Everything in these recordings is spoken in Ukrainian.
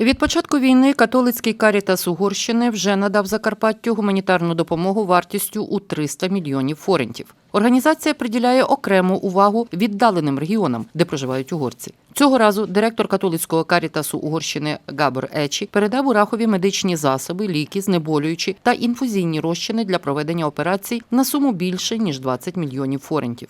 Від початку війни католицький карітас Угорщини вже надав Закарпаттю гуманітарну допомогу вартістю у 300 мільйонів форентів. Організація приділяє окрему увагу віддаленим регіонам, де проживають угорці. Цього разу директор католицького карітасу Угорщини Габор Ечі передав у Рахові медичні засоби, ліки, знеболюючі та інфузійні розчини для проведення операцій на суму більше ніж 20 мільйонів форентів.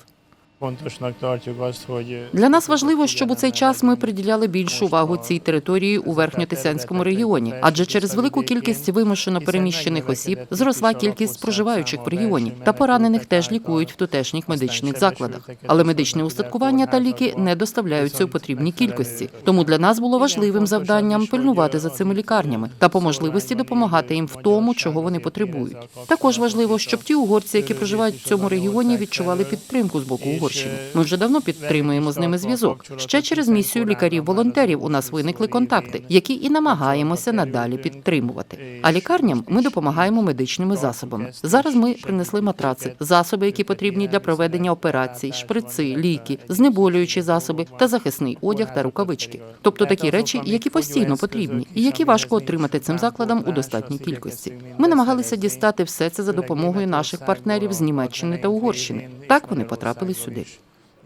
Для нас важливо, щоб у цей час ми приділяли більшу увагу цій території у верхньотисянському регіоні, адже через велику кількість вимушено переміщених осіб зросла кількість проживаючих в регіоні, та поранених теж лікують в тутешніх медичних закладах. Але медичне устаткування та ліки не доставляються у потрібній кількості. Тому для нас було важливим завданням пильнувати за цими лікарнями та по можливості допомагати їм в тому, чого вони потребують. Також важливо, щоб ті угорці, які проживають в цьому регіоні, відчували підтримку з боку Угорщини. Ми вже давно підтримуємо з ними зв'язок. Ще через місію лікарів-волонтерів у нас виникли контакти, які і намагаємося надалі підтримувати. А лікарням ми допомагаємо медичними засобами. Зараз ми принесли матраци, засоби, які потрібні для проведення операцій, шприци, ліки, знеболюючі засоби та захисний одяг та рукавички. Тобто такі речі, які постійно потрібні, і які важко отримати цим закладам у достатній кількості. Ми намагалися дістати все це за допомогою наших партнерів з Німеччини та Угорщини. Так вони потрапили сюди.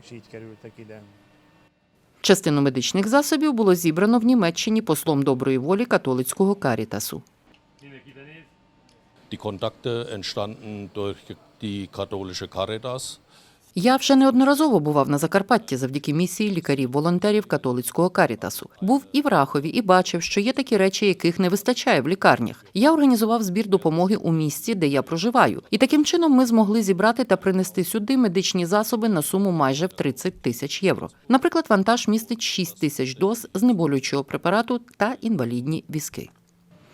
És így kerültek ide. Частину медичних засобів було зібрано в Німеччині послом доброї волі католицького карітасу. Die Kontakte entstanden durch die katholische Caritas. Я вже неодноразово бував на Закарпатті завдяки місії лікарів-волонтерів католицького карітасу. Був і в Рахові, і бачив, що є такі речі, яких не вистачає в лікарнях. Я організував збір допомоги у місті, де я проживаю, і таким чином ми змогли зібрати та принести сюди медичні засоби на суму майже в 30 тисяч євро. Наприклад, вантаж містить 6 тисяч доз знеболюючого препарату та інвалідні візки.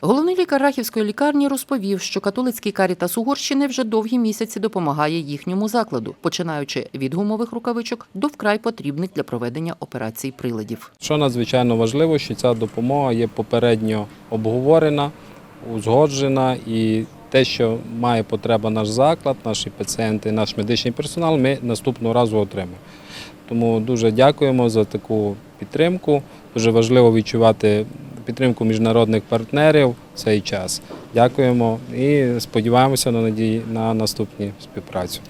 Головний лікар Рахівської лікарні розповів, що католицький карітас Угорщини вже довгі місяці допомагає їхньому закладу, починаючи від гумових рукавичок до вкрай потрібних для проведення операцій приладів. Що надзвичайно важливо, що ця допомога є попередньо обговорена, узгоджена і те, що має потреба наш заклад, наші пацієнти, наш медичний персонал, ми наступного разу отримаємо. Тому дуже дякуємо за таку підтримку. Дуже важливо відчувати підтримку міжнародних партнерів в цей час. Дякуємо і сподіваємося на надії на наступні співпрацю.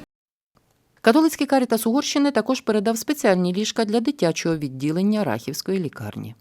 Католицький карітас Угорщини також передав спеціальні ліжка для дитячого відділення Рахівської лікарні.